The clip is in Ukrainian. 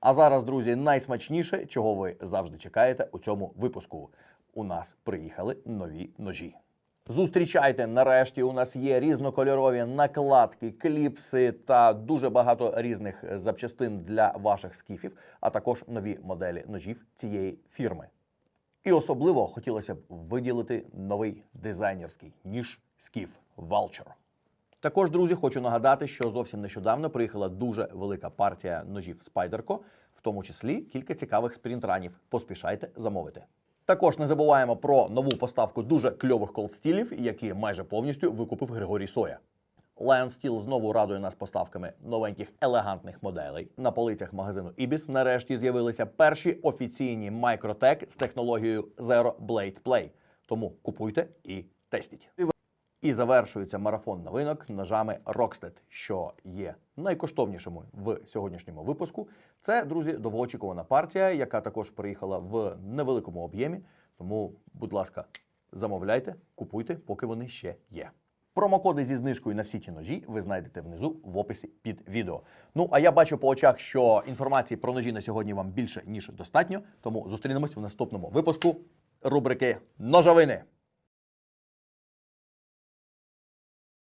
А зараз, друзі, найсмачніше, чого ви завжди чекаєте у цьому випуску. У нас приїхали нові ножі. Зустрічайте, нарешті у нас є різнокольорові накладки, кліпси та дуже багато різних запчастин для ваших скіфів, а також нові моделі ножів цієї фірми. І особливо хотілося б виділити новий дизайнерський ніж скіф Vulture. Також, друзі, хочу нагадати, що зовсім нещодавно приїхала дуже велика партія ножів Spyderco, в тому числі кілька цікавих спрінтранів. Поспішайте замовити. Також не забуваємо про нову поставку дуже кльових колдстілів, які майже повністю викупив Григорій Соя. Lion Steel знову радує нас поставками новеньких елегантних моделей. На полицях магазину Ibis нарешті з'явилися перші офіційні Microtech з технологією Zero Blade Play. Тому купуйте і тестіть. І завершується марафон новинок ножами Rockstead, що є найкоштовнішими в сьогоднішньому випуску. Це, друзі, довгоочікувана партія, яка також приїхала в невеликому об'ємі. Тому, будь ласка, замовляйте, купуйте, поки вони ще є. Промокоди зі знижкою на всі ті ножі ви знайдете внизу в описі під відео. Ну а я бачу по очах, що інформації про ножі на сьогодні вам більше ніж достатньо. Тому зустрінемось в наступному випуску рубрики Ножовини.